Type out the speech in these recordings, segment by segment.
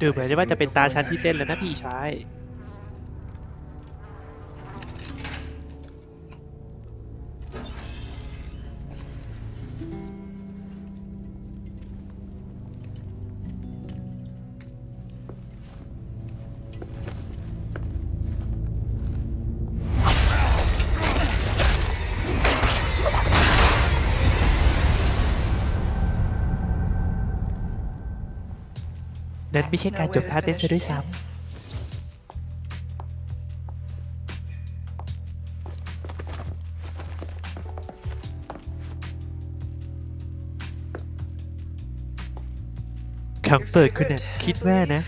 ดูเหมือนว่าจะเป็นตาชั้นที่เต้นแล้วนะพี่ชาย ไม่ใช่การจบท่าเต้นซะด้วยซ้ำคำเปิดคุณน่ะคิดว่านะ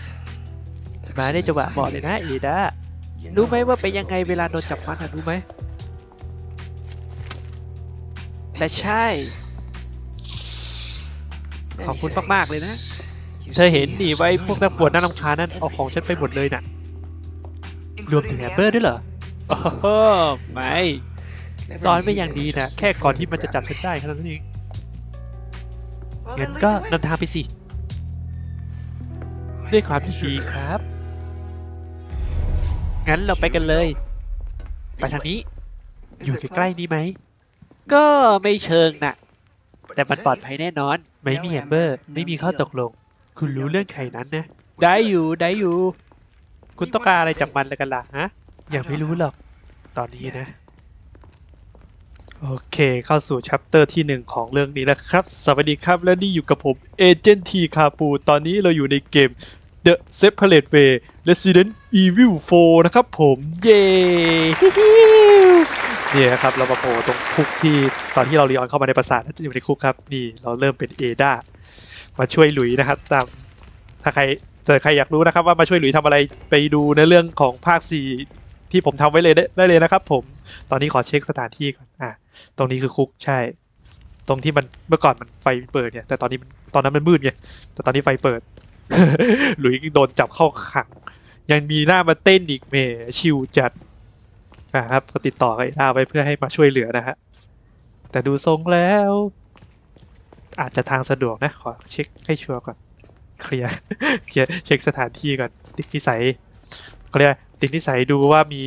มาได้จังหวะเหมาะเลยนะเอดารู้ไหมว่าเป็นยังไงเวลาโดนจับฟันอะรู้ไหมและใช่ ขอบคุณมาก ๆ เลยนะ เธอเห็นนี่ไว้พวกนักบวชน่ารำคาญนั่นเอาของฉันไปหมดเลยน่ะ รวมถึงแอมเบอร์ด้วยเหรอโอ้โหไม่สอนไม่อย่างดีนะ แค่ก่อนที่มันจะจับฉันได้แค่นั้นเองงั้นก็นำทางไปสิ ด้วยความที่ดีครับ งั้นเราไปกันเลย ไปทางนี้ อยู่ใกล้ๆนี้ไหม ก็ไม่เชิงน่ะแต่มันปลอดภัยแน่นอน ไม่มีแอมเบอร์ ไม่มีข้อตกลง คุณรู้เรื่องไข่นั้นนะ ได้อยู่ได้อยู่ คุณต้องการอะไรจากมันแล้วกันล่ะฮะยังไม่รู้หรอก ตอนนี้นะ โอเค เข้าสู่ชัปเตอร์ที่หนึ่งของเรื่องนี้แล้วครับ สวัสดีครับ และนี่อยู่กับผมเอเจนต์ทีคาปู ตอนนี้เราอยู่ในเกม The Separate Way Resident Evil 4 นะครับผมเย้เนี่ยครับเรามาโผล่ตรงคุกที่ตอนที่เราเรียนเข้ามาในปราสาทน่าจะอยู่ในคุกครับ นี่เราเริ่มเป็นเอดา มาช่วยหลุยนะครับตามถ้าใครเจอใครอยากรู้นะครับว่ามาช่วยหลุยทำอะไรไปดูในเรื่องของภาคสี่ที่ผมทำไว้เลยได้เลยนะครับ ผมตอนนี้ขอเช็คสถานที่ก่อนอะตรงนี้คือคุกใช่ ตรงที่มันเมื่อก่อนมันไฟเปิดเนี่ยแต่ตอนนี้ตอนนั้นมันมืดไงแต่ตอนนี้ไฟเปิด หลุยโดนจับเข้าขัง ยังมีหน้ามาเต้นอีกเมชิวจัดนะครับก็ติดต่อกับไอ้หน้าไว้เพื่อให้มาช่วยเหลือนะฮะแต่ดูทรงแล้ว อาจจะทางสะดวกนะ ขอเช็คให้ชัวร์ก่อนเคลียร์เคลียร์เช็คสถานที่ก่อนติดนิสัยเขาเรียกติดนิสัยดูว่ามี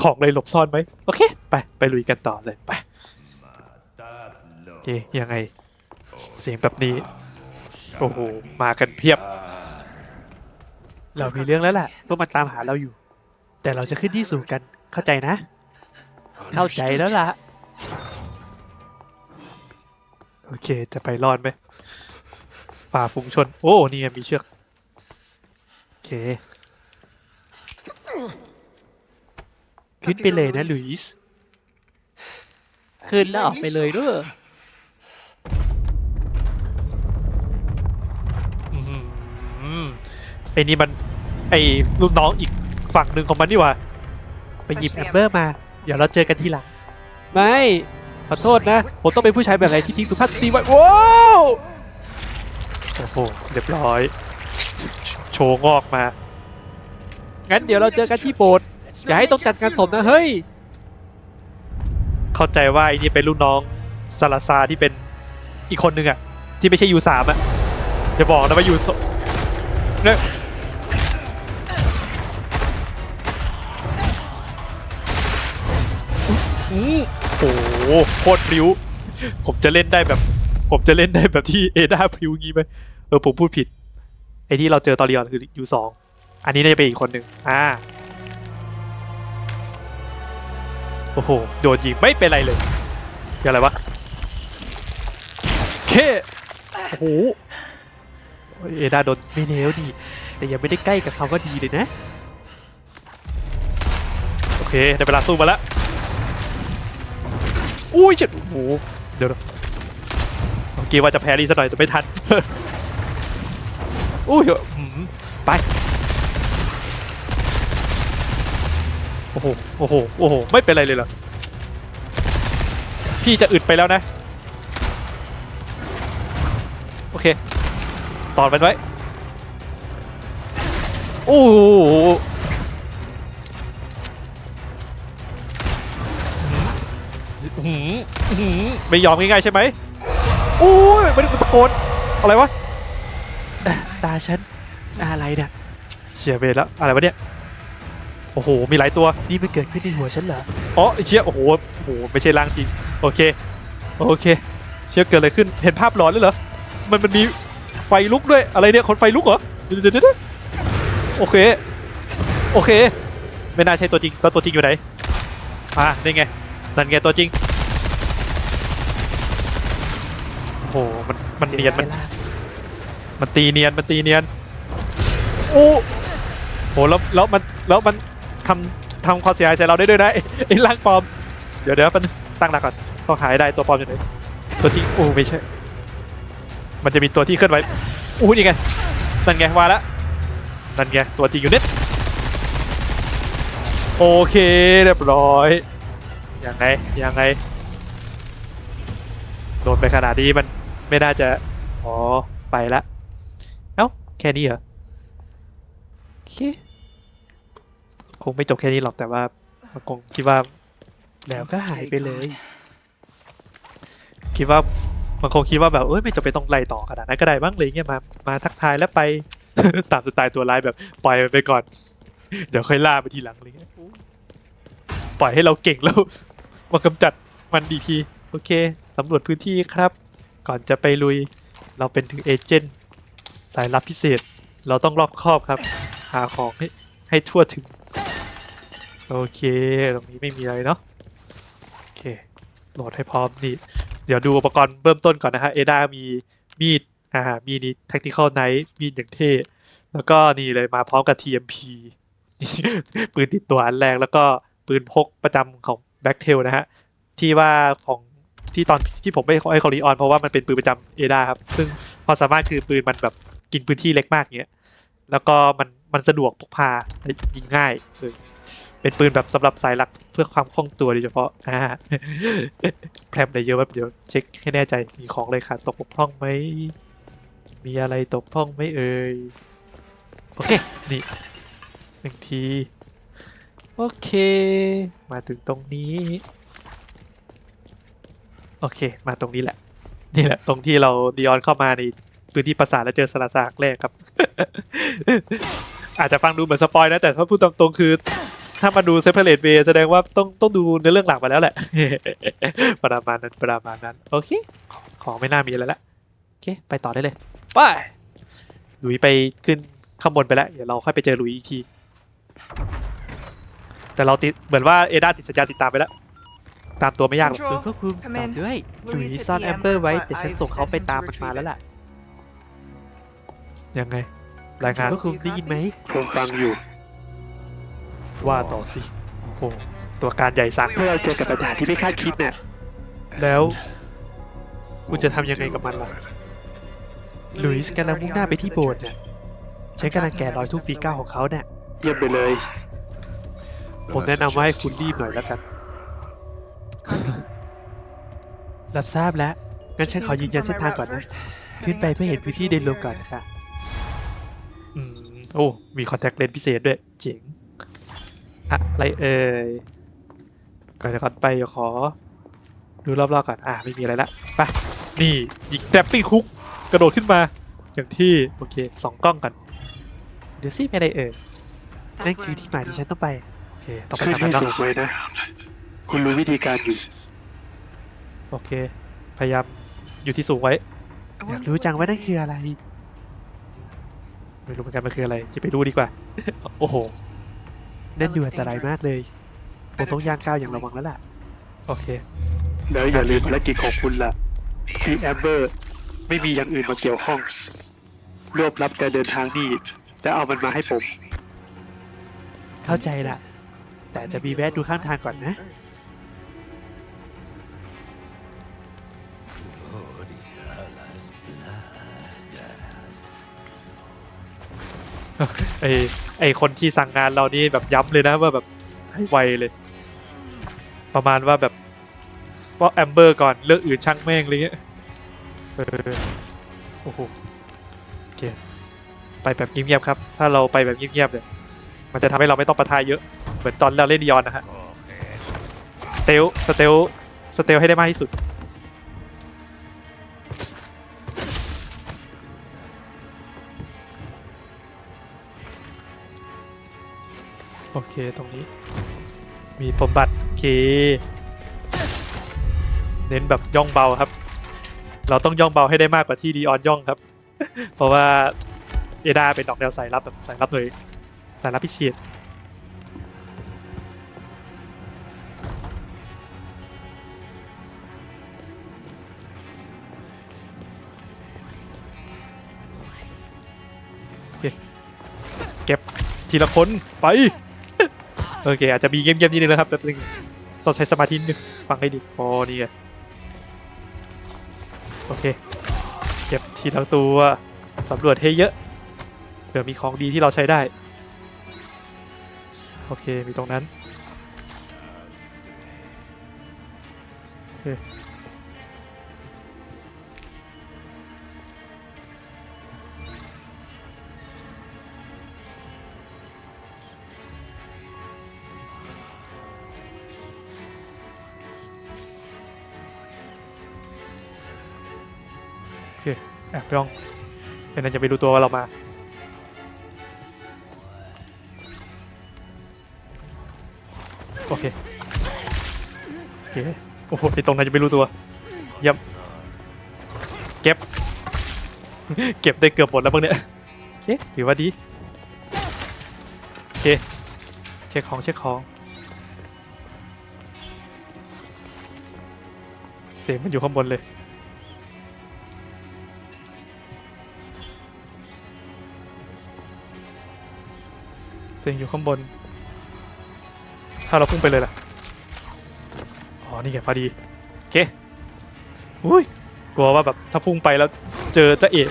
ของอะไรหลบซ่อนไหมโอเค ไปไปลุยกันต่อเลยไปโอเคยังไงเสียงแบบนี้ โอ้โห มากันเพียบ เรามีเรื่องแล้วแหละพวกมันตามหาเราอยู่ แต่เราจะขึ้นที่สูงกันเข้าใจนะ เข้าใจแล้วล่ะ โอเค จะไปรอดไหมฝ่าฝูงชน โอ้ นี่ไงมีเชือก โอเค ขึ้นไปเลยนะลุยส์ขึ้นแล้วออกไปเลยด้วยอื้อหือไอ้นี่มัน ไอ้ลูกน้องอีกฝั่งหนึ่งของมันนี่หว่า ไปหยิบแอมเบอร์มา เดี๋ยวเราเจอกันทีหลัง ไม่ ขอโทษนะ ผมต้องเป็นผู้ชายแบบไหนที่ทิ้งสุภาพสตรีไว้ว้าวโอ้โหเรียบร้อย โชว์งอกมา งั้นเดี๋ยวเราเจอกันที่โบสถ์อย่าให้ต้องจัดงานศพนะเฮ้ย เข้าใจว่าไอ้นี่เป็นลูกน้องซาลาซาที่เป็นอีกคนนึงอะที่ไม่ใช่ยูสามอะอย่าบอกนะว่ายูสเนี่ยอือ โคตรพริ้ว ผมจะเล่นได้แบบ ผมจะเล่นได้แบบที่เอดาพิ้วงี้ไหมเออผมพูดผิด ไอ้ที่เราเจอตอนเรียนคือยูสองอันนี้น่าจะเป็นอีกคนหนึ่งอ่าโอ้โหโดนยิงไม่เป็นไรเลยอย่างไรวะเคโอ้โหเอดาโดนไม่เลวดี แต่ยังไม่ได้ใกล้กับเขาก็ดีเลยนะ โอเค ได้เวลาสู้มาแล้ว อุ้ยเจ็ดโอ้โหเดี๋ยวเมื่อกี้ว่าจะแพ้รีซะหน่อยแต่ไม่ทันอุ้ยหืมไปโอ้โหโอ้โหโอ้โหไม่เป็นไรเลยเหรอพี่จะอึดไปแล้วนะ โอเคตอนมันไว้โอ้โห ไม่ยอมง่ายๆใช่ไหมโอ้ยไม่ได้ตะโกนอะไรวะเอ่อตาฉันอะไรเนี่ยเชียเบรแล้วอะไรวะเนี่ยโอ้โหมีหลายตัวนี่มันเกิดขึ้นในหัวฉันเหรออ๋อไอ้เชี่ยโอ้โหโอ้โหไม่ใช่ร่างจริงโอเคโอเค เชี่ยเกิดอะไรขึ้นเห็นภาพหลอนเลยเหรอมันมันมีไฟลุกด้วยอะไรเนี่ยคนไฟลุกเหรอเดี๋ยวเดี๋ยวเดี๋ยวโอเคโอเค ไม่น่าใช่ตัวจริงแล้วตัวจริงอยู่ไหนอ่านี่ไงนั่นไงตัวจริง โอ้โหมันมันเนียนมันมันตีเนียนมันตีเนียนโอ้โหแล้วแล้วมันแล้วมันทำทำความเสียหายใส่เราได้ด้วยนะไอ้ไอ้ร่างปลอม เดี๋ยวเดี๋ยวมันตั้งหลักก่อนต้องหายได้ตัวปลอมอยู่ไหนตัวจริงโอ้ไม่ใช่ มันจะมีตัวที่เคลื่อนไหวอู้นี่ไงนั่นไงว่าแล้วนั่นไงตัวจริงอยู่นิดโอเคเรียบร้อยยังไงยังไงโดนไปขนาดนี้มัน ไม่น่าจะ อ๋อ ไปละ เอ้า แค่นี้เหรอโอเคคงไม่จบแค่นี้หรอกแต่ว่ามันคงคิดว่า แล้วก็หายไปเลย คิดว่ามันคงคิดว่าแบบเอ้ยไม่จำเป็นต้องไล่ต่อขนาดนั้นก็ได้บ้างเลยเงี้ยมามาทักทายแล้วไป ตามสไตล์ตัวร้ายแบบปล่อยมันไปก่อน เดี๋ยวค่อยล่าไปทีหลังเงี้ยปล่อยให้เราเก่งแล้วมากำจัดมันดีทีโอเคสำรวจพื้นที่ครับ ก่อนจะไปลุย เราเป็นถึงเอเจนต์สายลับพิเศษ เราต้องรอบคอบครับ หาของให้ให้ทั่วถึง โอเคตรงนี้ไม่มีอะไรเนาะโอเคโหลดให้พร้อมนี่ เดี๋ยวดูอุปกรณ์เริ่มต้นก่อนนะฮะเอดามีมีดอ่ามีนี่ tactical knife มีดอย่างเท่แล้วก็นี่เลยมาพร้อมกับ TMP นี่ปืนติดตัวอันแรกแล้วก็ปืนพกประจำของ Blacktail นะฮะ ที่ว่าของ ที่ตอนที่ผมไม่ให้คอรีออนเพราะว่ามันเป็นปืนประจำเอดาครับ ซึ่งความสามารถคือปืนมันแบบกินพื้นที่เล็กมากเงี้ย แล้วก็มันมันสะดวกพกพายิงง่ายเออเป็นปืนแบบสำหรับสายหลักเพื่อความคล่องตัวโดยเฉพาะอ่าแพรมได้เยอะแบบเดี๋ยวเช็คให้แน่ใจมีของเลยค่ะตกบกพร่องไหมมีอะไรตกพร่องไหมเอ่ยโอเคนี่หนึ่งที โอเค มาถึงตรงนี้ โอเค มาตรงนี้แหละ นี่แหละ ตรงที่เราดีออนเข้ามาในพื้นที่ปราสาทแล้วเจอสลาสากแรกครับ อาจจะฟังดูเหมือนสปอยนะ แต่ถ้าพูดตามตรงคือ ถ้ามาดูเซฟเ r เลตเวแสดงว่าต้องต้องดูในเรื่องหลักมาแล้วแหละ ประมาณนั้นประมาณนั้น โอเค ของไม่น่ามีอะไรละโอเค ไปต่อได้เลย ไปลุยไปขึ้นข้างบนไปแล้ว เดี๋ยวเราค่อยไปเจอลุยอีกที แต่เราติดเหมือนว่าเอดาติดสัญญาติดตามไปแล้ว ตามตัวไม่ยากหรอก Control ส่วนควบคุม come ต่อ in ด้วยหลุย Louise hit ซ่อน the แอมเบอร์ Amber, ไว้ but แต่ฉัน I've ส่งเขาไป sent him ตาม to มันมา retrieve แล้ว it. ล่ะ ยังไง รายงาน Control, ควบคุม do you ได้ยินไหมผมฟังอยู่ ว่าต่อสิ โอ้โหตัวการใหญ่สั่งเมื่อเราเจอกับปัญหาที่ไม่คาดคิดเนี่ยแล้ว คุณจะทำยังไงกับมันล่ะหลุยส์กำลังมุ่งหน้าไปที่โบสถ์เนี่ยฉันกำลังแกะรอยทุกฝีก้าวของเขาเนี่ยเยี่ยมไปเลย ผมแนะนำว่าให้คุณรีบหน่อยแล้วกัน รับทราบแล้วงั้นฉันขอยืนยันเส้นทางก่อนนะ ขึ้นไปเพื่อเห็นพื้นที่เดินลงก่อนนะคะอืมโอ้ มีคอนแทคเลนส์พิเศษด้วย เจ๋ง อะไรเอ่ย ก่อนจะก่อนไปเดี๋ยวขอ ดูรอบๆก่อน อ่าไม่มีอะไรละไปนี่ยิงแทปปี้คุก กระโดดขึ้นมา อย่างที่ โอเคสองกล้องกันเดี๋ยวสิไม่อะไรเอ่ยนั่นคือที่หมายที่ฉันต้องไป โอเค ต้องไปขึ้นทำให้มันสูเนาะงไว้นะ คุณรู้วิธีการอยู่ โอเค พยายามอยู่ที่สูงไว้ อยากรู้จังว่านั่นคืออะไร ไม่รู้เหมือนกันมันคืออะไรจะไปดูดีกว่า โอ้โหนั่นดูอันตรายมากเลยผมต้องย่างก้าวอย่างระวังแล้วล่ะ โอเค แล้วอย่าลืมภารกิจของคุณล่ะที่แอมเบอร์ไม่มีอย่างอื่นมาเกี่ยวข้อง รวบรับการเดินทางนี่แล้วเอามันมาให้ผม เข้าใจละแต่จะมีแวะดูข้างทางก่อนนะ ไอไอคนที่สั่งงานเรานี่แบบย้ำเลยนะว่าแบบให้ไวเลย ประมาณว่าแบบว่าแอมเบอร์ก่อนเรื่องอื่นช่างแม่งอะไรเงี้ยเออโอ้โหโอเคไปแบบเงียบๆครับ ถ้าเราไปแบบเงียบๆเนี่ยมันจะทำให้เราไม่ต้องประทายเยอะ เหมือนตอนเราเล่นดิออนนะฮะสเตลสเตลสเตลให้ได้มากที่สุด โอเคตรงนี้ มีปมบัติโอเค เน้นแบบย่องเบาครับ เราต้องย่องเบาให้ได้มากกว่าที่ดีออนย่องครับ เพราะว่าเอดาเป็นดอกแนวสายลับแบบสายลับเลยสายลับพิเศษเก็บทีละคนไป โอเค อาจจะมีเงียบๆนิดนึงนะครับแต่นึงต้องใช้สมาธินิดนึงฟังให้ดีพอนี่ไงโอเค เก็บทีละตัวสำรวจให้เยอะเผื่อมีของดีที่เราใช้ได้ โอเค มีตรงนั้นโอเค เคแอบย่องเป็นนั้นจะไปดูตัวเรามา โอเค โอเค โอ้โหไอตรงนั้นจะไม่รู้ตัวยี่ยมเก็บ เก็บได้เกือบหมดแล้วบ้างเนี่ย โอเค ถือว่าดี โอเค เช็คของ เช็คของ เสียงมันอยู่ข้างบนเลย เสียงอยู่ข้างบน ถ้าเราพุ่งไปเลยล่ะ อ๋อ นี่ไงพอดี โอเค อุ้ย กลัวว่าแบบถ้าพุ่งไปแล้วเจอเจะเอก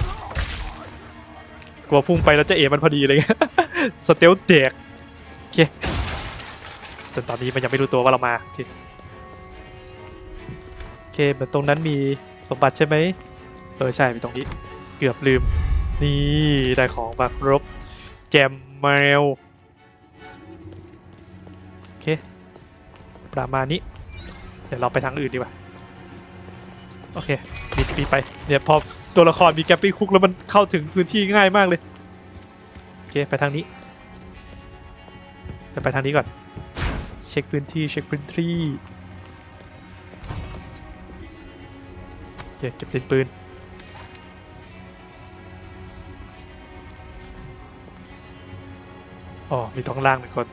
กลัวพุ่งไปแล้วเจะเอกมันพอดีเลยสเตลเด็กโอเค จนตอนนี้มันยังไม่รู้ตัวว่าเรามาโอเคโอเคเหมือนตรงนั้นมีสมบัติใช่ไหมเออใช่มีตรงนี้ เกือบลืม นี่ได้ของมาครบแจมแมว ประมาณนี้ เดี๋ยวเราไปทางอื่นดีกว่า โอเคปิดปิดไป เนี่ยพอตัวละครมีแกปปี้คุกแล้วมันเข้าถึงพื้นที่ง่ายมากเลย โอเค ไปทางนี้จะไปทางนี้ก่อน เช็คพื้นที่ เช็คพื้นที่โอเคเก็บตินปืนอ๋อ มีตรงล่างหนึ่งคน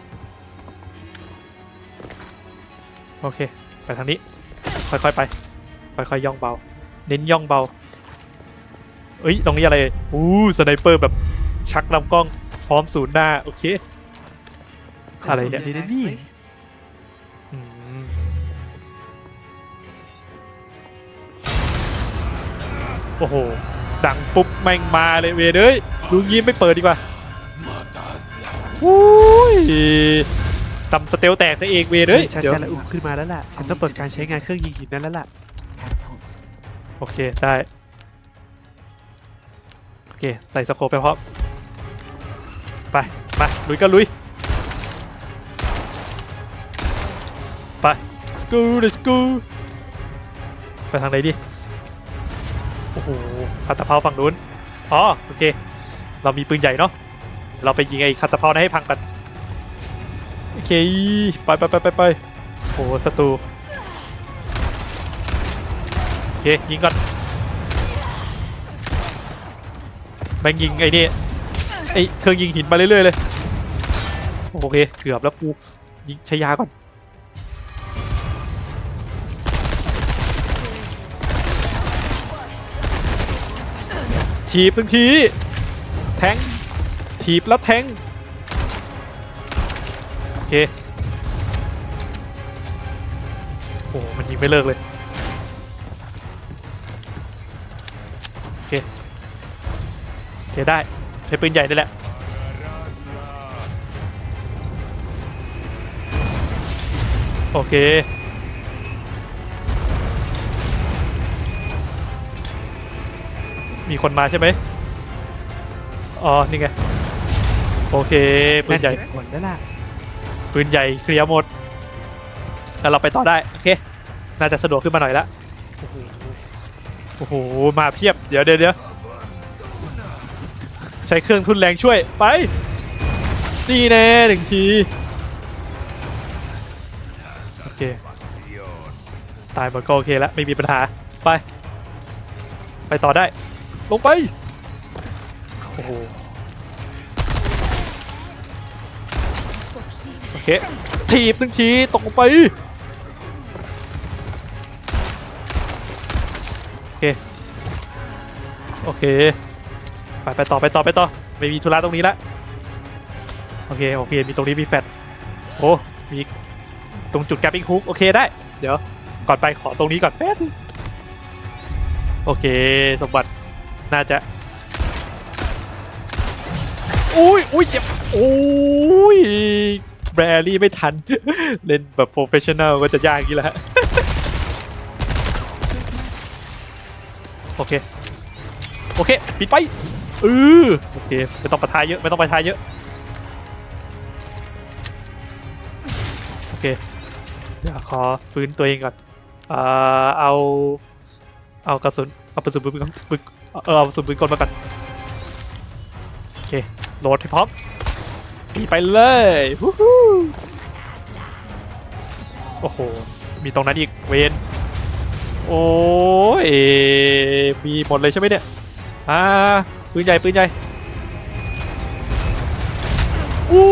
โอเค ไปทางนี้ ค่อยๆไป ค่อยๆย่องเบา เน้นย่องเบา เอ้ย ตรงนี้อะไร อู้สไนเปอร์แบบชักลำกล้องพร้อมศูนย์หน้า โอเค อะไรเนี่ยนี่นี่อืมโอ้โห ดังปุ๊บแม่งมาเลยเวยเอ้ยดูงี้ไม่เปิดดีกว่าอุ้ย ตำสเตลแตกซะเองเวยเอ้ยฉันเดี๋ยวจะระอุขึ้นมาแล้วล่ะ ฉันต้องเปิดการใช้งานเครื่องยิงหินนั้นแล้วล่ะ Catapults. โอเค ได้ โอเค ใส่สโคปไปพร้อมไปมาลุยก็ลุย ไป let's go let's go ไปทางไหนดีโอ้โหคาตาเพาฝั่งนู้น อ๋อ โอเค เรามีปืนใหญ่เนาะ เราไปยิงไอ้คาตาเพานั้นให้พังกัน โอเคไปไปไปไปไปโอ้โหศัตรูโอเคยิงก่อนแม่งยิงไอ้นี่ไอ้เครื่องยิงหินมาเรื่อยๆเลยโอเคเกือบแล้วกูยิงใช้ยาก่อนฉีบทังที แทงถีบแล้วแทง เค โอ้มันยิงไม่เลิกเลย โอเค โอเคได้ ใช้ปืนใหญ่นี่แหละโอเค มีคนมาใช่ไหมอ๋อ นี่ไง โอเคปืนใหญ่หมดแล้วล่ะ ปืนใหญ่เคลียร์หมด แล้วเราไปต่อได้ โอเค น่าจะสะดวกขึ้นมาหน่อยละโอ้โห มาเพียบเดี๋ยวเดี๋ยวเดี๋ยวใช้เครื่องทุนแรงช่วย ไป นี่แน่หนึ่งที โอเค ตายหมดก็โอเคแล้ว ไม่มีปัญหา ไป ไปต่อได้ ลงไป โอ้โห เคถีบหนึ่งทีตกลงไปโอเคโอเคไปไปต่อไปต่อไปต่อไม่มีธุระตรงนี้ละโอเคโอเคมีตรงนี้มีแฟลชโอ้มีตรงจุดแกปปิ้งฮุกโอเคได้ เดี๋ยวก่อนไปขอตรงนี้ก่อนแป๊บโอเคสมบัติน่าจะอุ้ยอุ้ยเจ็บอุ้ย แบรี่ไม่ทัน เล่นแบบโปรเฟชชั่นแนลก็จะยากอย่างนี้แหละโอเค โอเค ปิดไปเออโอเค ไม่ต้องประทายเยอะ ไม่ต้องประทายเยอะ โอเค เดี๋ยวขอฟื้นตัวเองก่อนเอ่อเอา เอากระสุน เอากระสุนปืนก่อนปืนเออเอากระสุนปืนกลมาก่อน โอเค โหลดให้พร้อม ไปเลยฮู้ฮู้โอ้โห มีตรงนั้นอีกเวนโอ้ยมีหมดเลยใช่ไหมเนี่ยอ่าปืนใหญ่ปืนใหญ่อู้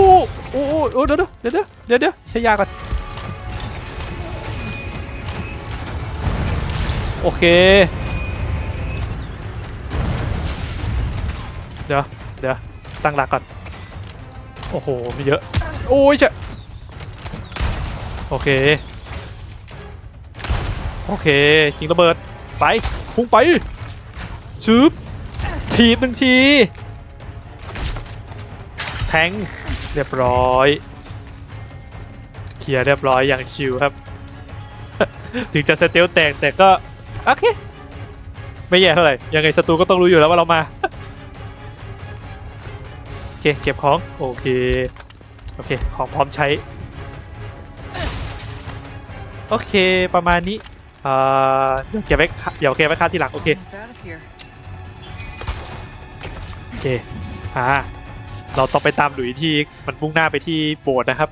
อู้อู้เดี๋ยวเดี๋ยวเดี๋ยวเดี๋ยวเดี๋ยวใช้ยาก่อนโอเค เดี๋ยวเดี๋ยวตั้งหลักก่อน โอ้โห มีเยอะ โอ้ยเจ้ะโอเค โอเคยิงระเบิด ไปพุ่งไปชืบถีบหนึ่งที แทง เรียบร้อยเคลียร์เรียบร้อยอย่างชิวครับ ถึงจะสเตลแตกแต่ก็ โอเค ไม่แย่เท่าไหร่ ยังไงศัตรูก็ต้องรู้อยู่แล้วว่าเรามา เคเก็บของโอเคโอเคของพร้อมใช้โอเคประมาณนี้เอ่อเดี๋ยวเก็บไว้ค่าเดี๋ยวเก็บไว้ค่าที่หลังโอเคโอเคอ่าเราต้องไปตามหลุยที่มันมุ่งหน้าไปที่โบสถ์นะครับ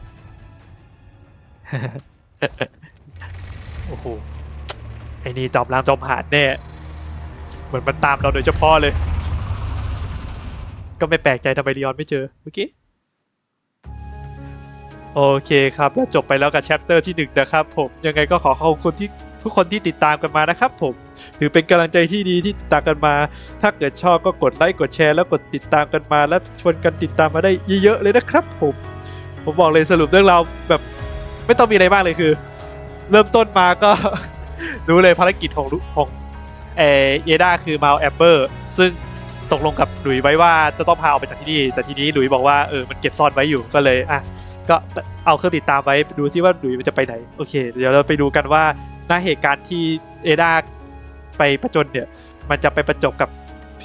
โอ้โหไอ้นี่จอมล้างจอมหาดแน่เหมือนมันตามเราโดยเฉพาะเลย ก็ไม่แปลกใจทำไมลีออนไม่เจอเมื่อกี้โอเคครับแล้วจบไปแล้วกับแชปเตอร์ที่หนึ่งนะครับผมยังไงก็ขอขอบคุณที่ทุกคนที่ติดตามกันมานะครับผม ถือเป็นกำลังใจที่ดีที่ติดตามกันมา ถ้าเกิดชอบก็กดไลค์กดแชร์แล้วกดติดตามกันมา แล้วชวนกันติดตามมาได้เยอะๆเลยนะครับผม ผมบอกเลยสรุปเรื่องราวแบบไม่ต้องมีอะไรมากเลยคือ เริ่มต้นมาก็ รู้เลยภารกิจของลุของเอเยด้าคือมาเอาแอมเบอร์ซึ่ง ตกลงกับหลุยไว้ว่าจะต้องพาออกไปจากที่นี่ แต่ทีนี้หลุยบอกว่าเออมันเก็บซ่อนไว้อยู่ก็เลยอะก็เอาเครื่องติดตามไว้ดูที่ว่าหลุยมันจะไปไหนโอเค เดี๋ยวเราไปดูกันว่าหน้าเหตุการณ์ที่เอด้าไปประจนเนี่ย มันจะไปประจบกับ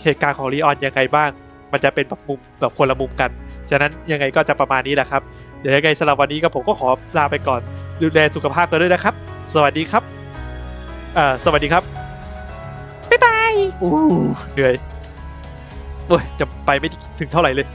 เหตุการณ์ของลีออนยังไงบ้าง มันจะเป็นแบบมุมแบบคนละมุมกัน ฉะนั้นยังไงก็จะประมาณนี้แหละครับ เดี๋ยวยังไงสำหรับวันนี้ก็ผมก็ขอลาไปก่อน ดูแลสุขภาพกันด้วยนะครับ สวัสดีครับเอ่อสวัสดีครับบ๊ายบายอู้เหนื่อย โอ้ยจะไปไม่ถึงเท่าไหร่เลย